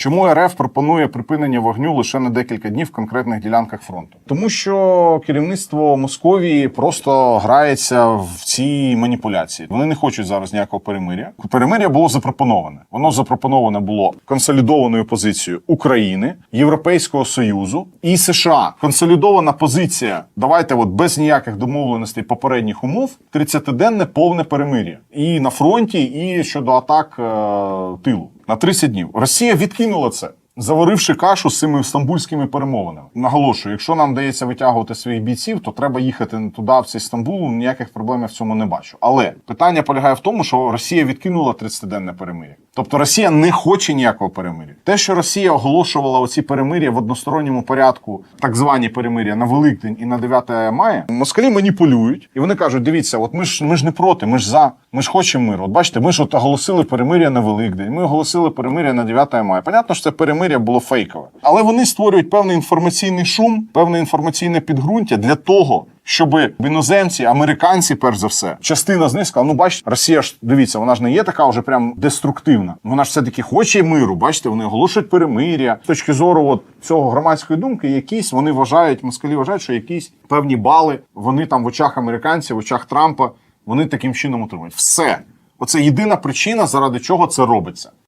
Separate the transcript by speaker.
Speaker 1: Чому РФ пропонує припинення вогню лише на декілька днів в конкретних ділянках фронту? Тому що керівництво Московії просто грається в ці маніпуляції. Вони не хочуть зараз ніякого перемиря. Перемиря було запропоноване. Воно запропоноване було консолідованою позицією України, Європейського Союзу і США. Консолідована позиція. Давайте, от без ніяких домовленостей попередніх умов, 30-денне повне перемир'я і на фронті, і щодо атак е, тилу на 30 днів. Росія відкинула це. Заваривши кашу з цими стамбульськими перемовинами, наголошую, якщо нам вдається витягувати своїх бійців, то треба їхати туди, в цей Стамбул. Ніяких проблем я в цьому не бачу. Але питання полягає в тому, що Росія відкинула 30-денне перемир'я. Тобто Росія не хоче ніякого перемир'я. Те, що Росія оголошувала оці перемир'я в односторонньому порядку, так звані перемир'я на Великдень і на 9 мая, москалі маніпулюють, і вони кажуть: дивіться, от ми ж ми ж не проти, ми ж за, ми ж хочемо миру. От бачите, ми ж от оголосили перемир'я на Великдень, ми оголосили перемир'я на 9 мая. Понятно, що це перемир'я було фейкове, але вони створюють певний інформаційний шум, певне інформаційне підґрунтя для того. Щоб іноземці, американці, перш за все, частина з них сказала, ну бачите, Росія ж дивіться, вона ж не є така вже прям деструктивна. Вона ж все таки хоче миру. Бачите, вони оголошують перемир'я. З точки зору от цього громадської думки, якісь вони вважають, москалі вважають, що якісь певні бали вони там в очах американців, в очах Трампа, вони таким чином отримують. Все. Оце єдина причина, заради чого це робиться.